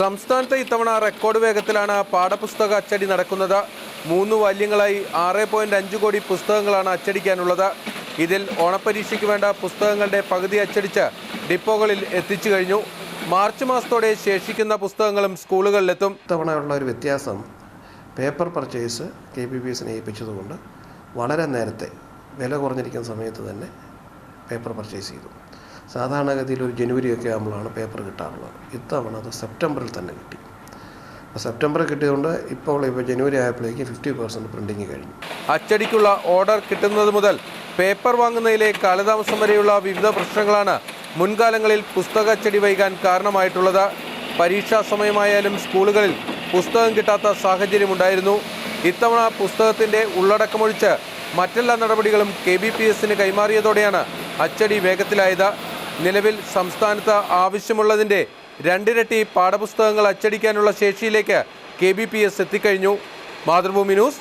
സംസ്ഥാനത്ത് ഇത്തവണ റെക്കോർഡ് വേഗത്തിലാണ് പാഠപുസ്തക അച്ചടി നടക്കുന്നത്. മൂന്ന് വാല്യങ്ങളായി ആറ് പോയിന്റ് അഞ്ച് കോടി പുസ്തകങ്ങളാണ് അച്ചടിക്കാനുള്ളത്. ഇതിൽ ഓണപ്പരീക്ഷയ്ക്ക് വേണ്ട പുസ്തകങ്ങളുടെ പകുതി അച്ചടിച്ച് ഡിപ്പോകളിൽ എത്തിച്ചു കഴിഞ്ഞു. മാർച്ച് മാസത്തോടെ ശേഷിക്കുന്ന പുസ്തകങ്ങളും സ്കൂളുകളിലെത്തും. ഇത്തവണയുള്ള ഒരു വ്യത്യാസം paper purchase K P P എസിനെ ഏൽപ്പിച്ചതുകൊണ്ട് വളരെ നേരത്തെ വില കുറഞ്ഞിരിക്കുന്ന സമയത്ത് തന്നെ പേപ്പർ പർച്ചേസ് ചെയ്തു. സാധാരണഗതിയിൽ ഒരു ജനുവരിയൊക്കെ ആകുമ്പോഴാണ് പേപ്പർ കിട്ടാറുള്ളത്. ഇത്തവണ അത് സെപ്റ്റംബറിൽ തന്നെ കിട്ടി. അപ്പോൾ സെപ്റ്റംബറിൽ കിട്ടിയതുകൊണ്ട് ഇപ്പോൾ ഇപ്പോൾ ജനുവരി ആയപ്പോഴേക്ക് ഫിഫ്റ്റി പെർസെന്റ് പ്രിന്റിങ് കഴിഞ്ഞു. അച്ചടിക്കുള്ള ഓർഡർ കിട്ടുന്നത് മുതൽ പേപ്പർ വാങ്ങുന്നതിലെ കാലതാമസം വരെയുള്ള വിവിധ പ്രശ്നങ്ങളാണ് മുൻകാലങ്ങളിൽ പുസ്തക അച്ചടി വൈകാൻ കാരണമായിട്ടുള്ളത്. പരീക്ഷാ സമയമായാലും സ്കൂളുകളിൽ പുസ്തകം കിട്ടാത്ത സാഹചര്യമുണ്ടായിരുന്നു ഇത്തവണ പുസ്തകത്തിന്റെ ഉള്ളടക്കമൊഴിച്ച് മറ്റെല്ലാ നടപടികളും കെ ബി പി എസിന് കൈമാറിയതോടെയാണ് അച്ചടി വേഗത്തിലായത്. നിലവിൽ സംസ്ഥാനത്ത് ആവശ്യമുള്ളതിന്റെ രണ്ടിരട്ടി പാഠപുസ്തകങ്ങൾ അച്ചടിക്കാനുള്ള ശേഷിയിലേക്ക് കെ ബി പി എസ് എത്തിക്കഴിഞ്ഞു. മാതൃഭൂമി ന്യൂസ്